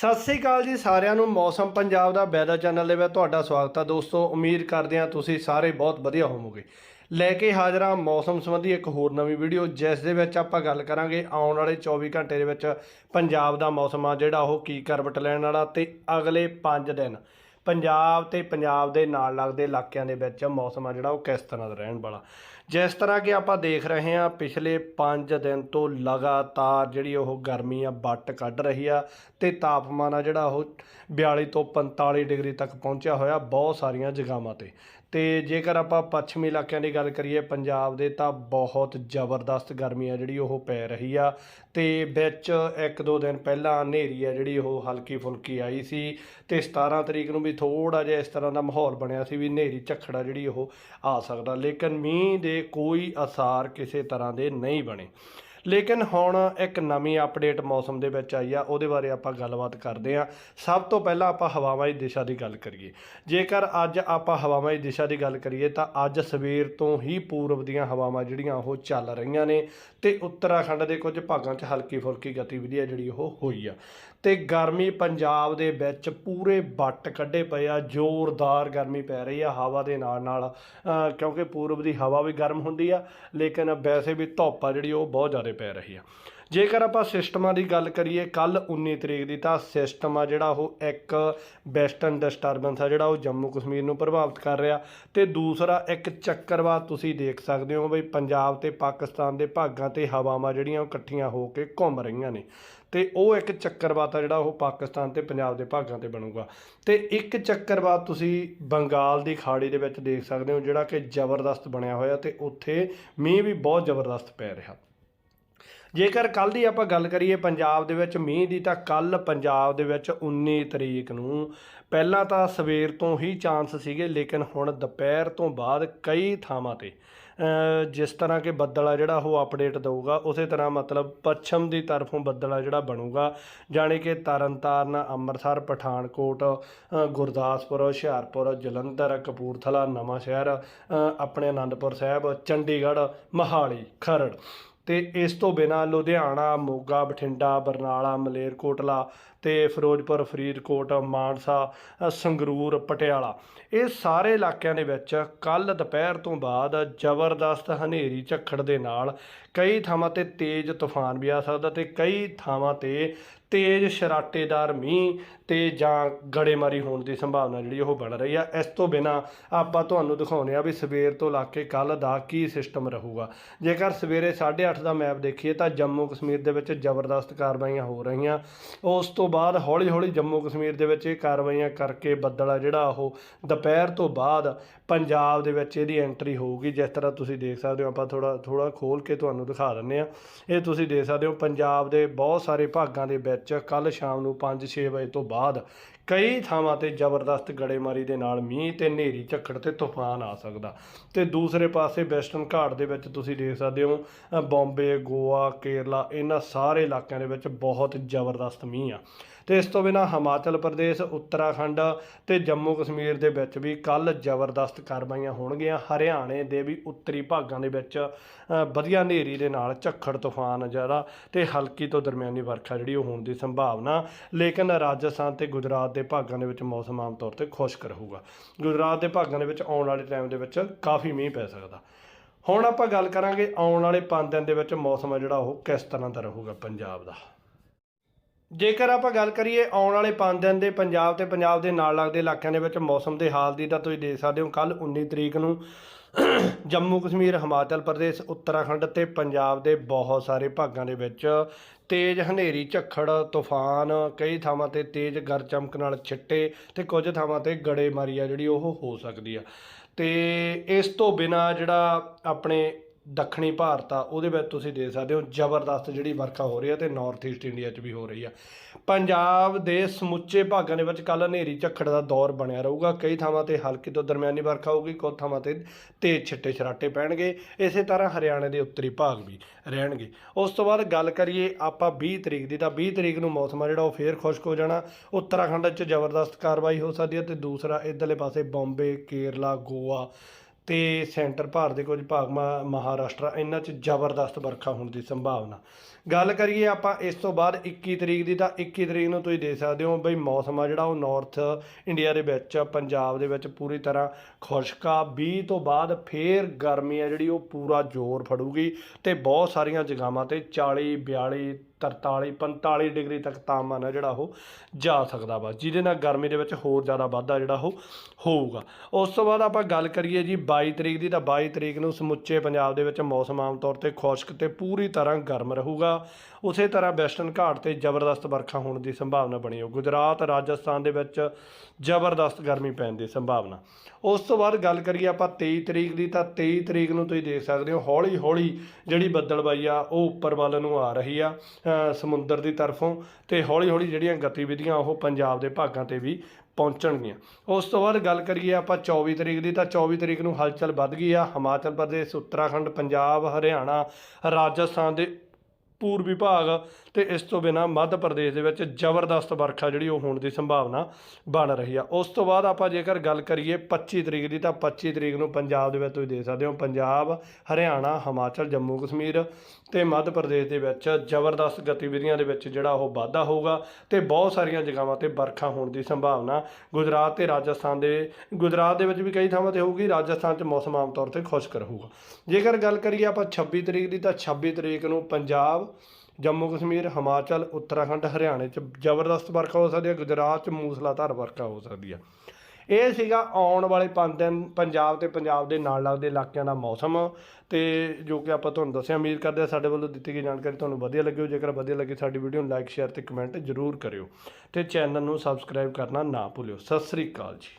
ਸਤਿ ਸ੍ਰੀ ਅਕਾਲ ਜੀ ਸਾਰਿਆਂ ਨੂੰ, ਮੌਸਮ ਪੰਜਾਬ ਦਾ ਵੈਦਰ ਚੈਨਲ ਦੇ ਵਿੱਚ ਤੁਹਾਡਾ ਸਵਾਗਤ ਹੈ ਦੋਸਤੋ, ਉਮੀਦ ਕਰਦੇ ਹਾਂ ਤੁਸੀਂ ਸਾਰੇ ਬਹੁਤ ਵਧੀਆ ਹੋਵੋਗੇ। ਲੈ ਕੇ ਹਾਜ਼ਰ ਹਾਂ ਮੌਸਮ ਸੰਬੰਧੀ ਇੱਕ ਹੋਰ ਨਵੀਂ ਵੀਡੀਓ, ਜਿਸ ਦੇ ਵਿੱਚ ਆਪਾਂ ਗੱਲ ਕਰਾਂਗੇ ਆਉਣ ਵਾਲੇ 24 ਘੰਟੇ ਦੇ ਵਿੱਚ ਪੰਜਾਬ ਦਾ ਮੌਸਮ ਆ, ਜਿਹੜਾ ਉਹ ਕੀ ਕਰਵਟ ਲੈਣ ਵਾਲਾ ਤੇ ਅਗਲੇ 5 ਦਿਨ ਪੰਜਾਬ ਤੇ ਪੰਜਾਬ ਦੇ ਨਾਲ ਲੱਗਦੇ ਇਲਾਕਿਆਂ ਦੇ ਵਿੱਚ ਮੌਸਮ ਆ, ਜਿਹੜਾ ਉਹ ਕਿਸ ਤਰ੍ਹਾਂ ਦਾ ਰਹਿਣ ਵਾਲਾ। ਜਿਸ ਤਰ੍ਹਾਂ ਕਿ ਆਪਾਂ ਦੇਖ ਰਹੇ ਹਾਂ, ਪਿਛਲੇ 5 ਦਿਨ ਤੋਂ ਲਗਾਤਾਰ ਜਿਹੜੀ ਉਹ ਗਰਮੀ ਆ, ਵੱਟ ਕੱਢ ਰਹੀ ਆ ਤੇ ਤਾਪਮਾਨ ਆ ਜਿਹੜਾ ਉਹ 42 ਤੋਂ 45 ਡਿਗਰੀ ਤੱਕ ਪਹੁੰਚਿਆ ਹੋਇਆ ਬਹੁਤ ਸਾਰੀਆਂ ਜਗ੍ਹਾਵਾਂ ਤੇ। ਤੇ ਜੇਕਰ ਆਪਾਂ ਪੱਛਮੀ ਇਲਾਕਿਆਂ ਦੀ ਗੱਲ ਕਰੀਏ ਪੰਜਾਬ ਦੇ, ਤਾਂ ਬਹੁਤ ਜ਼ਬਰਦਸਤ ਗਰਮੀ ਆ ਜਿਹੜੀ ਉਹ ਪੈ ਰਹੀ ਆ। ਤੇ ਵਿੱਚ ਇੱਕ ਦੋ ਦਿਨ ਪਹਿਲਾਂ ਹਨੇਰੀ ਆ ਜਿਹੜੀ ਉਹ ਹਲਕੀ ਫੁਲਕੀ ਆਈ ਸੀ ਤੇ 17 ਤਰੀਕ ਨੂੰ ਵੀ ਥੋੜਾ ਜਿਹਾ ਇਸ ਤਰ੍ਹਾਂ ਦਾ ਮਾਹੌਲ ਬਣਿਆ ਸੀ ਵੀ ਹਨੇਰੀ ਝੱਖੜਾ ਜਿਹੜੀ ਉਹ ਆ ਸਕਦਾ। ਲੇਕਿਨ ਮੀਂਹ ਦੇ ਕੋਈ ਅਸਾਰ ਕਿਸੇ ਤਰ੍ਹਾਂ ਦੇ ਨਹੀਂ ਬਣੇ। ਲੇਕਿਨ ਹੁਣ ਇੱਕ ਨਵੀਂ ਅਪਡੇਟ ਮੌਸਮ ਦੇ ਵਿੱਚ ਆਈ ਆ, ਉਹਦੇ ਬਾਰੇ ਆਪਾਂ ਗੱਲਬਾਤ ਕਰਦੇ ਆ ਸਭ ਤੋਂ ਪਹਿਲਾਂ ਆਪਾਂ ਹਵਾਵਾਂ ਦੀ ਦਿਸ਼ਾ ਦੀ ਗੱਲ ਕਰੀਏ। ਜੇਕਰ ਅੱਜ ਆਪਾਂ ਹਵਾਵਾਂ ਦੀ ਦਿਸ਼ਾ ਦੀ ਗੱਲ ਕਰੀਏ, ਤਾਂ ਅੱਜ ਸਵੇਰ ਤੋਂ ਹੀ ਪੂਰਬ ਦੀਆਂ ਹਵਾਵਾਂ ਜਿਹੜੀਆਂ, ਉਹ ਚੱਲ ਰਹੀਆਂ ਨੇ ਤੇ ਉੱਤਰਾਖੰਡ ਦੇ ਕੁਝ ਭਾਗਾਂ 'ਚ ਹਲਕੀ ਫੁਲਕੀ ਗਤੀਵਿਧੀ ਆ ਜਿਹੜੀ ਉਹ ਹੋਈ ਆ। ਤੇ ਗਰਮੀ ਪੰਜਾਬ ਦੇ ਵਿੱਚ ਪੂਰੇ ਵੱਟ ਕੱਢੇ ਪਏ ਆ, ਜ਼ੋਰਦਾਰ ਗਰਮੀ ਪੈ ਰਹੀ ਆ, ਹਵਾ ਦੇ ਨਾਲ ਨਾਲ ਕਿਉਂਕਿ ਪੂਰਬ ਦੀ ਹਵਾ ਵੀ ਗਰਮ ਹੁੰਦੀ ਆ, ਲੇਕਿਨ ਵੈਸੇ ਵੀ ਧੁੱਪ ਆ ਜਿਹੜੀ ਉਹ ਬਹੁਤ ਜ਼ਿਆਦਾ ਪੈ ਰਹੀ ਆ। ਜੇਕਰ ਆਪਾਂ ਸਿਸਟਮਾਂ ਦੀ ਗੱਲ ਕਰੀਏ ਕੱਲ 19 ਤਰੀਕ ਦੀ ਤਾਂ ਸਿਸਟਮ ਆ ਜਿਹੜਾ ਉਹ ਇੱਕ ਵੈਸਟਰਨ ਡਿਸਟਰਬੈਂਸ ਆ ਜਿਹੜਾ ਉਹ ਜੰਮੂ ਕਸ਼ਮੀਰ ਨੂੰ ਪ੍ਰਭਾਵਿਤ ਕਰ ਰਿਹਾ। ਤੇ ਦੂਸਰਾ ਇੱਕ ਚੱਕਰਵਾਤ ਤੁਸੀਂ ਦੇਖ ਸਕਦੇ ਹੋ ਬਈ ਪੰਜਾਬ ਤੇ ਪਾਕਿਸਤਾਨ ਦੇ ਭਾਗਾਂ ਤੇ ਹਵਾਵਾਂ ਜਿਹੜੀਆਂ ਉਹ ਇਕੱਠੀਆਂ ਹੋ ਕੇ ਘੁੰਮ ਰਹੀਆਂ ਨੇ। ਤੇ ਉਹ ਇੱਕ ਚੱਕਰਵਾਤ ਆ ਜਿਹੜਾ ਉਹ ਪਾਕਿਸਤਾਨ ਤੇ ਪੰਜਾਬ ਦੇ ਭਾਗਾਂ ਤੇ ਬਣੂਗਾ। ਤੇ ਇੱਕ ਚੱਕਰਵਾਤ ਤੁਸੀਂ ਬੰਗਾਲ ਦੀ ਖਾੜੀ ਦੇ ਵਿੱਚ ਦੇਖ ਸਕਦੇ ਹੋ, ਜਿਹੜਾ ਕਿ ਜ਼ਬਰਦਸਤ ਬਣਿਆ ਹੋਇਆ ਤੇ ਉੱਥੇ ਮੀਂਹ ਵੀ ਬਹੁਤ ਜ਼ਬਰਦਸਤ ਪੈ ਰਿਹਾ। ਜੇਕਰ ਕੱਲ ਦੀ ਆਪਾਂ ਗੱਲ ਕਰੀਏ ਪੰਜਾਬ ਦੇ ਵਿੱਚ ਮੀਂਹ ਦੀ, ਤਾਂ ਕੱਲ ਪੰਜਾਬ ਦੇ ਵਿੱਚ 19 ਤਰੀਕ ਨੂੰ ਪਹਿਲਾਂ ਤਾਂ ਸਵੇਰ ਤੋਂ ਹੀ ਚਾਂਸ ਸੀਗੇ, ਲੇਕਿਨ ਹੁਣ ਦੁਪਹਿਰ ਤੋਂ ਬਾਅਦ ਕਈ ਥਾਵਾਂ ਤੇ ਜਿਸ ਤਰ੍ਹਾਂ ਕਿ ਬੱਦਲ ਆ ਜਿਹੜਾ ਉਹ ਅਪਡੇਟ ਦਊਗਾ, ਉਸੇ ਤਰ੍ਹਾਂ ਮਤਲਬ ਪੱਛਮ ਦੀ ਤਰਫੋਂ ਬੱਦਲ ਆ ਜਿਹੜਾ ਬਣੂਗਾ, ਜਾਣੀ ਕਿ ਤਰਨਤਾਰਨ, ਅੰਮ੍ਰਿਤਸਰ, ਪਠਾਨਕੋਟ ਗੁਰਦਾਸਪੁਰ, ਹੁਸ਼ਿਆਰਪੁਰ, ਜਲੰਧਰ, ਕਪੂਰਥਲਾ ਨਵਾਂ ਸ਼ਹਿਰ ਆਪਣੇ ਆਨੰਦਪੁਰ ਸਾਹਿਬ, ਚੰਡੀਗੜ੍ਹ, ਮਹਾਲੀ, ਖਰੜ। ਤੇ ਇਸ ਤੋਂ ਬਿਨਾ ਲੁਧਿਆਣਾ, ਮੋਗਾ, ਬਠਿੰਡਾ, ਬਰਨਾਲਾ ਮਲੇਰਕੋਟਲਾ ਤੇ ਫਿਰੋਜ਼ਪੁਰ, ਫਰੀਦਕੋਟ, ਮਾਨਸਾ ਸੰਗਰੂਰ, ਪਟਿਆਲਾ। ਇਹ ਸਾਰੇ ਇਲਾਕਿਆਂ ਦੇ ਵਿੱਚ ਕੱਲ ਦੁਪਹਿਰ ਤੋਂ ਬਾਅਦ ਜ਼ਬਰਦਸਤ ਹਨੇਰੀ ਝੱਖੜ ਦੇ ਨਾਲ ਕਈ ਥਾਵਾਂ ਤੇ ਤੇਜ਼ ਤੂਫਾਨ ਵੀ ਆ ਸਕਦਾ ਤੇ ਕਈ ਥਾਵਾਂ ਤੇ ਤੇਜ਼ ਸ਼ਰਾਟੇਦਾਰ ਮੀਂਹ ਤੇ ਜਾਂ ਗੜੇਮਾਰੀ ਹੋਣ ਦੀ ਸੰਭਾਵਨਾ ਜਿਹੜੀ ਉਹ ਬਣ ਰਹੀ ਆ। ਇਸ ਤੋਂ ਬਿਨਾ ਆਪਾਂ ਤੁਹਾਨੂੰ ਦਿਖਾਉਂਦੇ ਆ ਵੀ ਸਵੇਰ ਤੋਂ ਲਾ ਕੇ ਕੱਲ ਦਾ ਕੀ ਸਿਸਟਮ ਰਹੂਗਾ। ਜੇਕਰ ਸਵੇਰੇ 8:30 ਦਾ ਮੈਪ ਦੇਖੀਏ ਤਾਂ ਜੰਮੂ ਕਸ਼ਮੀਰ ਦੇ ਵਿੱਚ ਜ਼ਬਰਦਸਤ ਕਾਰਵਾਈਆਂ ਹੋ ਰਹੀਆਂ। ਉਸ ਤੋਂ ਬਾਅਦ ਹੌਲੀ-ਹੌਲੀ ਜੰਮੂ ਕਸ਼ਮੀਰ ਦੇ ਵਿੱਚ ਇਹ ਕਾਰਵਾਈਆਂ ਕਰਕੇ ਬੱਦਲ ਆ ਜਿਹੜਾ ਉਹ ਦੁਪਹਿਰ ਤੋਂ ਬਾਅਦ ਪੰਜਾਬ ਦੇ ਵਿੱਚ ਇਹਦੀ ਐਂਟਰੀ ਹੋਊਗੀ। ਜਿਸ ਤਰ੍ਹਾਂ ਤੁਸੀਂ ਦੇਖ ਸਕਦੇ ਹੋ, ਆਪਾਂ ਥੋੜਾ ਥੋੜਾ ਖੋਲ ਕੇ ਤੁਹਾਨੂੰ ਦਿਖਾ ਦਿੰਨੇ ਆ ਇਹ ਤੁਸੀਂ ਦੇਖ ਸਕਦੇ ਹੋ, ਪੰਜਾਬ ਦੇ ਬਹੁਤ ਸਾਰੇ ਭਾਗਾਂ ਦੇ ਵਿੱਚ ਕੱਲ ਸ਼ਾਮ ਨੂੰ 5-6 ਵਜੇ ਤੋਂ ਬਾਅਦ ਕਈ ਥਾਵਾਂ ਤੇ ਜ਼ਬਰਦਸਤ ਗੜੇਮਾਰੀ ਦੇ ਨਾਲ ਮੀਂਹ ਤੇ ਹਨੇਰੀ ਝੱਖੜ ਤੇ ਤੂਫਾਨ ਆ ਸਕਦਾ। ਤੇ ਦੂਸਰੇ ਪਾਸੇ ਵੈਸਟਰਨ ਘਾਟ ਦੇ ਵਿੱਚ ਤੁਸੀਂ ਦੇਖ ਸਕਦੇ ਹੋ ਅ, ਬੰਬੇ ਗੋਆ ਕੇਰਲਾ ਇਹਨਾਂ ਸਾਰੇ ਇਲਾਕਿਆਂ ਦੇ ਵਿੱਚ ਬਹੁਤ ਜ਼ਬਰਦਸਤ ਮੀਂਹ ਆ। ਤੇ ਇਸ ਤੋਂ ਬਿਨਾ ਹਿਮਾਚਲ ਪ੍ਰਦੇਸ਼, ਉੱਤਰਾਖੰਡ ਤੇ ਜੰਮੂ ਕਸ਼ਮੀਰ ਦੇ ਵਿੱਚ ਵੀ ਕੱਲ ਜ਼ਬਰਦਸਤ ਕਾਰਵਾਈਆਂ ਹੋਣਗੀਆਂ। ਹਰਿਆਣੇ ਦੇ ਵੀ ਉੱਤਰੀ ਭਾਗਾਂ ਦੇ ਵਿੱਚ ਵਧੀਆ ਹਨੇਰੀ ਦੇ ਨਾਲ ਝੱਖੜ ਤੂਫਾਨ ਜਿਹੜਾ ਤੇ ਹਲਕੀ ਤੋਂ ਦਰਮਿਆਨੀ ਵਰਖਾ ਜਿਹੜੀ ਉਹ ਹੋਣ ਦੀ ਸੰਭਾਵਨਾ, ਲੇਕਿਨ ਰਾਜਸਥਾਨ ਤੇ ਗੁਜਰਾਤ ਦੇ ਭਾਗਾਂ ਦੇ ਵਿੱਚ ਮੌਸਮ ਆਮ ਤੌਰ ਤੇ ਖੁਸ਼ਕ ਰਹੂਗਾ। ਗੁਜਰਾਤ ਦੇ ਭਾਗਾਂ ਦੇ ਵਿੱਚ ਆਉਣ ਵਾਲੇ ਟਾਈਮ ਦੇ ਵਿੱਚ ਕਾਫੀ ਮੀਂਹ ਪੈ ਸਕਦਾ। ਹੁਣ ਆਪਾਂ ਗੱਲ ਕਰਾਂਗੇ ਆਉਣ ਵਾਲੇ 5 ਦਿਨ ਦੇ ਵਿੱਚ ਮੌਸਮ ਆ ਜਿਹੜਾ ਉਹ ਕਿਸ ਤਰ੍ਹਾਂ ਦਾ ਰਹੂਗਾ ਪੰਜਾਬ ਦਾ। ਜੇਕਰ ਆਪਾਂ ਗੱਲ ਕਰੀਏ ਆਉਣ ਵਾਲੇ 5 ਦਿਨ ਦੇ ਪੰਜਾਬ ਤੇ ਪੰਜਾਬ ਦੇ ਨਾਲ ਲੱਗਦੇ ਇਲਾਕਿਆਂ ਦੇ ਵਿੱਚ ਮੌਸਮ ਦੇ ਹਾਲ ਦੀ, ਤਾਂ ਤੁਸੀਂ ਦੇਖ ਸਕਦੇ ਹੋ ਕੱਲ 19 ਤਰੀਕ ਨੂੰ ਜੰਮੂ ਕਸ਼ਮੀਰ, ਹਿਮਾਚਲ ਪ੍ਰਦੇਸ਼, ਉੱਤਰਾਖੰਡ ਤੇ ਪੰਜਾਬ ਦੇ ਬਹੁਤ ਸਾਰੇ ਭਾਗਾਂ ਦੇ ਵਿੱਚ ਤੇਜ਼ ਹਨੇਰੀ, ਝੱਖੜ, ਤੂਫਾਨ, ਕਈ ਥਾਵਾਂ ਤੇ ਤੇਜ਼ ਗਰ ਚਮਕ ਨਾਲ ਛਿੱਟੇ ਤੇ ਕੁਝ ਥਾਵਾਂ ਤੇ ਗੜੇਮਾਰੀ ਆ ਜਿਹੜੀ ਉਹ ਹੋ ਸਕਦੀ ਆ। ਤੇ ਇਸ ਤੋਂ ਬਿਨਾ ਜਿਹੜਾ ਆਪਣੇ ਦੱਖਣੀ ਭਾਰਤ ਆ, ਉਹਦੇ ਵਿੱਚ ਤੁਸੀਂ ਦੇਖ ਸਕਦੇ ਹੋ ਜ਼ਬਰਦਸਤ ਜਿਹੜੀ ਵਰਖਾ ਹੋ ਰਹੀ ਹੈ ਤੇ ਨਾਰਥ ਈਸਟ ਇੰਡੀਆ 'ਚ ਵੀ ਹੋ ਰਹੀ ਆ। ਪੰਜਾਬ ਦੇ ਸਮੁੱਚੇ ਭਾਗਾਂ ਦੇ ਵਿੱਚ ਕੱਲ ਹਨੇਰੀ ਝੱਖੜ ਦਾ ਦੌਰ ਬਣਿਆ ਰਹੂਗਾ। ਕਈ ਥਾਵਾਂ ਤੇ ਹਲਕੀ ਤੋਂ ਦਰਮਿਆਨੀ ਵਰਖਾ ਹੋਊਗੀ, ਕੁਝ ਥਾਵਾਂ ਤੇ ਤੇਜ਼ ਛਿੱਟੇ ਛਰਾਟੇ ਪੈਣਗੇ। ਇਸੇ ਤਰ੍ਹਾਂ ਹਰਿਆਣੇ ਦੇ ਉੱਤਰੀ ਭਾਗ ਵੀ ਰਹਿਣਗੇ। ਉਸ ਤੋਂ ਬਾਅਦ ਗੱਲ ਕਰੀਏ ਆਪਾਂ 20 ਤਰੀਕ ਦੀ, ਤਾਂ 20 ਤਰੀਕ ਨੂੰ ਮੌਸਮ ਆ ਜਿਹੜਾ, ਉਹ ਫੇਰ ਖੁਸ਼ਕ ਹੋ ਜਾਣਾ। ਉੱਤਰਾਖੰਡ 'ਚ ਜ਼ਬਰਦਸਤ ਕਾਰਵਾਈ ਹੋ ਸਕਦੀ ਹੈ ਤੇ ਦੂਸਰਾ ਇਧਰਲੇ ਪਾਸੇ ਬੰਬੇ, ਕੇਰਲਾ, ਗੋਆ ਤੇ ਸੈਂਟਰ ਭਾਰਤ ਦੇ ਕੁਝ ਭਾਗ ਮਾ- ਮਹਾਰਾਸ਼ਟਰ, ਇਹਨਾਂ 'ਚ ਜ਼ਬਰਦਸਤ ਵਰਖਾ ਹੋਣ ਦੀ ਸੰਭਾਵਨਾ। ਗੱਲ ਕਰੀਏ ਆਪਾਂ ਇਸ ਤੋਂ ਬਾਅਦ 21 ਤਰੀਕ ਦੀ, ਤਾਂ 21 ਤਰੀਕ ਨੂੰ ਤੁਸੀਂ ਦੇਖ ਸਕਦੇ ਹੋ ਬਈ ਮੌਸਮ ਆ ਜਿਹੜਾ, ਉਹ ਨਾਰਥ ਇੰਡੀਆ ਦੇ ਵਿੱਚ, ਪੰਜਾਬ ਦੇ ਵਿੱਚ ਪੂਰੀ ਤਰ੍ਹਾਂ ਖੁਸ਼ਕ ਆ। 20 ਤੋਂ ਬਾਅਦ ਫੇਰ ਗਰਮੀ ਆ ਜਿਹੜੀ, ਉਹ ਪੂਰਾ ਜ਼ੋਰ ਫੜੂਗੀ ਤੇ ਬਹੁਤ ਸਾਰੀਆਂ ਜਗ੍ਹਾਵਾਂ ਤੇ 40 42 43 45 ਡਿਗਰੀ ਤੱਕ ਤਾਪਮਾਨ ਹੈ ਜਿਹੜਾ ਉਹ ਜਾ ਸਕਦਾ ਵਾ, ਜਿਹਦੇ ਨਾਲ ਗਰਮੀ ਦੇ ਵਿੱਚ ਹੋਰ ਜ਼ਿਆਦਾ ਵਾਧਾ ਜਿਹੜਾ ਉਹ ਹੋਊਗਾ। ਉਸ ਤੋਂ ਬਾਅਦ ਆਪਾਂ ਗੱਲ ਕਰੀਏ ਜੀ 22 ਤਰੀਕ ਦੀ, ਤਾਂ 22 ਤਰੀਕ ਨੂੰ ਸਮੁੱਚੇ ਪੰਜਾਬ ਦੇ ਵਿੱਚ ਮੌਸਮ ਆਮ ਤੌਰ ਤੇ ਖੁਸ਼ਕ ਤੇ ਪੂਰੀ ਤਰ੍ਹਾਂ ਗਰਮ ਰਹੂਗਾ। ਉਸੇ ਤਰ੍ਹਾਂ ਵੈਸਟਰਨ ਘਾਟ ਤੇ ਜ਼ਬਰਦਸਤ ਵਰਖਾ ਹੋਣ ਦੀ ਸੰਭਾਵਨਾ ਬਣੀ ਹੋ ਗੁਜਰਾਤ, ਰਾਜਸਥਾਨ ਦੇ ਵਿੱਚ ਜ਼ਬਰਦਸਤ ਗਰਮੀ ਪੈਣ ਦੀ ਸੰਭਾਵਨਾ। ਉਸ ਤੋਂ ਬਾਅਦ ਗੱਲ ਕਰੀਏ ਆਪਾਂ 23 ਤਰੀਕ ਦੀ, ਤਾਂ 23 ਤਰੀਕ ਨੂੰ ਤੁਸੀਂ ਦੇਖ ਸਕਦੇ ਹੋ ਹੌਲੀ ਹੌਲੀ ਜਿਹੜੀ ਬੱਦਲਬਾਈ ਆ, ਉਹ ਉੱਪਰ ਵੱਲ ਨੂੰ ਆ ਰਹੀ ਆ। ਸਮੁੰਦਰ ਦੀ ਤਰਫੋਂ ਤੇ ਹੌਲੀ ਹੌਲੀ ਜਿਹੜੀਆਂ ਗਤੀਵਿਧੀਆਂ ਉਹ ਪੰਜਾਬ ਦੇ ਭਾਗਾਂ ਤੇ ਵੀ ਪਹੁੰਚਣਗੀਆਂ। ਉਸ ਤੋਂ ਬਾਅਦ ਗੱਲ ਕਰੀਏ ਆਪਾਂ 24 ਤਰੀਕ ਦੀ ਤਾਂ 24 ਤਰੀਕ ਨੂੰ ਹਲਚਲ ਵੱਧ ਗਈ ਆ। ਹਿਮਾਚਲ ਪ੍ਰਦੇਸ਼, ਉੱਤਰਾਖੰਡ, ਪੰਜਾਬ, ਹਰਿਆਣਾ, ਰਾਜਸਥਾਨ ਦੇ ਪੂਰਬੀ ਭਾਗ ਤੇ ਇਸ ਤੋਂ ਬਿਨਾ ਮੱਧ ਪ੍ਰਦੇਸ਼ ਦੇ ਵਿੱਚ ਜ਼ਬਰਦਸਤ ਵਰਖਾ ਜਿਹੜੀ ਉਹ ਹੋਣ ਦੀ ਸੰਭਾਵਨਾ ਬਣ ਰਹੀ ਆ। ਉਸ ਤੋਂ ਬਾਅਦ ਆਪਾਂ ਜੇਕਰ ਗੱਲ ਕਰੀਏ 25 ਤਰੀਕ ਦੀ ਤਾਂ 25 ਤਰੀਕ ਨੂੰ ਪੰਜਾਬ ਦੇ ਵਿੱਚ ਤੁਸੀਂ ਦੇਖ ਸਕਦੇ ਹੋ, ਪੰਜਾਬ, ਹਰਿਆਣਾ, ਹਿਮਾਚਲ, ਜੰਮੂ, ਕਸ਼ਮੀਰ ਤੇ ਮੱਧ ਪ੍ਰਦੇਸ਼ ਦੇ ਵਿੱਚ ਜ਼ਬਰਦਸਤ ਗਤੀਵਿਧੀਆਂ ਦੇ ਵਿੱਚ ਜਿਹੜਾ ਉਹ ਵਾਧਾ ਹੋਊਗਾ ਤੇ ਬਹੁਤ ਸਾਰੀਆਂ ਜਗ੍ਹਾਵਾਂ ਤੇ ਵਰਖਾ ਹੋਣ ਦੀ ਸੰਭਾਵਨਾ ਗੁਜਰਾਤ ਤੇ ਰਾਜਸਥਾਨ ਦੇ, ਗੁਜਰਾਤ ਦੇ ਵਿੱਚ ਵੀ ਕਈ ਥਾਵਾਂ ਤੇ ਹੋਊਗੀ, ਰਾਜਸਥਾਨ 'ਚ ਮੌਸਮ ਆਮ ਤੌਰ ਤੇ ਖੁਸ਼ਕ ਰਹੂਗਾ। ਜੇਕਰ ਗੱਲ ਕਰੀਏ ਆਪਾਂ 26 ਤਰੀਕ ਦੀ ਤਾਂ 26 ਤਰੀਕ ਨੂੰ ਪੰਜਾਬ ਜੰਮੂ ਕਸ਼ਮੀਰ, ਹਿਮਾਚਲ, ਉੱਤਰਾਖੰਡ, ਹਰਿਆਣੇ 'ਚ ਜ਼ਬਰਦਸਤ ਵਰਖਾ ਹੋ ਸਕਦੀ ਹੈ, ਗੁਜਰਾਤ 'ਚ ਮੂਸਲਾਧਾਰ ਵਰਖਾ ਹੋ ਸਕਦੀ ਹੈ। ਇਹ ਸੀਗਾ ਆਉਣ ਵਾਲੇ 5 ਦਿਨ ਪੰਜਾਬ ਤੇ ਪੰਜਾਬ ਦੇ ਨਾਲ ਲੱਗਦੇ ਇਲਾਕਿਆਂ ਦਾ ਮੌਸਮ ਤੇ ਜੋ ਕਿ ਆਪਾਂ ਤੁਹਾਨੂੰ ਦੱਸਿਆ, ਉਮੀਦ ਕਰਦੇ ਹਾਂ ਸਾਡੇ ਵੱਲੋਂ ਦਿੱਤੀ ਗਈ ਜਾਣਕਾਰੀ ਤੁਹਾਨੂੰ ਵਧੀਆ ਲੱਗੀ ਹੋ ਜੇਕਰ ਵਧੀਆ ਲੱਗੀ ਸਾਡੀ ਵੀਡੀਓ ਨੂੰ ਲਾਈਕ, ਸ਼ੇਅਰ ਤੇ ਕਮੈਂਟ ਜ਼ਰੂਰ ਕਰਿਓ ਤੇ ਚੈਨਲ ਨੂੰ ਸਬਸਕ੍ਰਾਈਬ ਕਰਨਾ ਨਾ ਭੁੱਲਿਓ। ਸਤਿ ਸ੍ਰੀ ਅਕਾਲ ਜੀ।